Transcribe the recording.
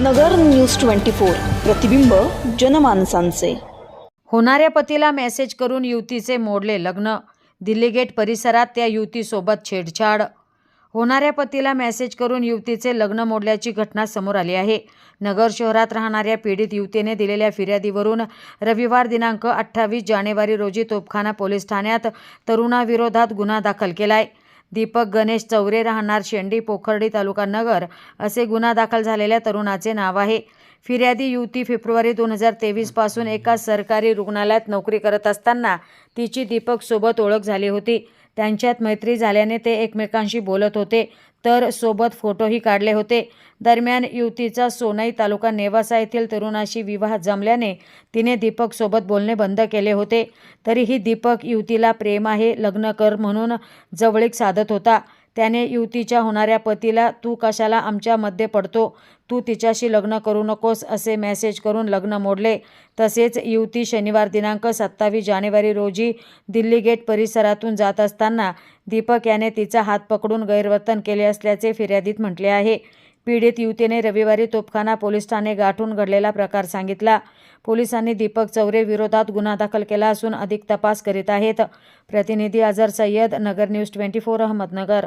नगर news twenty four प्रतिबिंब जनमानसांचे. होणाऱ्या पतीला मेसेज करून युवतीचे मोडले लग्न. दिल्ली गेट परिसरात त्या युवतीसोबत छेडछाड. होणाऱ्या पतीला मेसेज करून युवतीचे लग्न मोडल्याची घटना समोर आली आहे. नगर शहरात राहणाऱ्या पीडित युवतीने दिलेल्या फिर्यादीवरून रविवार दिनांक अठ्ठावीस जानेवारी रोजी तोपखाना पोलीस ठाण्यात तरुणाविरोधात गुन्हा दाखल केला आहे दीपक गणेश चौरे राहणार शेंडी पोखर्डी तालुका नगर असे गुन्हा दाखल झालेल्या तरुणाचे नाव आहे. फिर्यादी युवती फेब्रुवारी दोन हजार तेवीसपासून एका सरकारी रुग्णालयात नोकरी करत असताना तिची दीपकसोबत ओळख झाली होती. त्यांच्यात मैत्री झाल्याने ते एकमेकांशी बोलत होते. तर सोबत फोटोही काढले होते. दरम्यान युवतीचा सोनाई तालुका नेवासा येथील तरुणाशी विवाह जमल्याने तिने दीपकसोबत बोलणे बंद केले होते. तरीही दीपक युवतीला प्रेम आहे लग्न कर म्हणून जवळीक साधत होता. त्याने युवतीच्या होणाऱ्या पतीला तू कशाला आमच्यामध्ये पडतो? तू तिच्याशी लग्न करू नकोस असे मेसेज करून लग्न मोडले. तसेच युवती शनिवार दिनांक सत्तावीस जानेवारी रोजी दिल्ली गेट परिसरातून जात असताना दीपक याने तिचा हात पकडून गैरवर्तन केले असल्याचे फिर्यादीत म्हटले आहे. पीडित युवतीने रविवारी तोपखाना पोलीस ठाणे गाठून घडलेला प्रकार सांगितला. पोलिसांनी दीपक चौरे विरोधात गुन्हा दाखल केला असून अधिक तपास करीत आहेत. प्रतिनिधी Azhar Sayyad Nagar news twenty four Ahmednagar.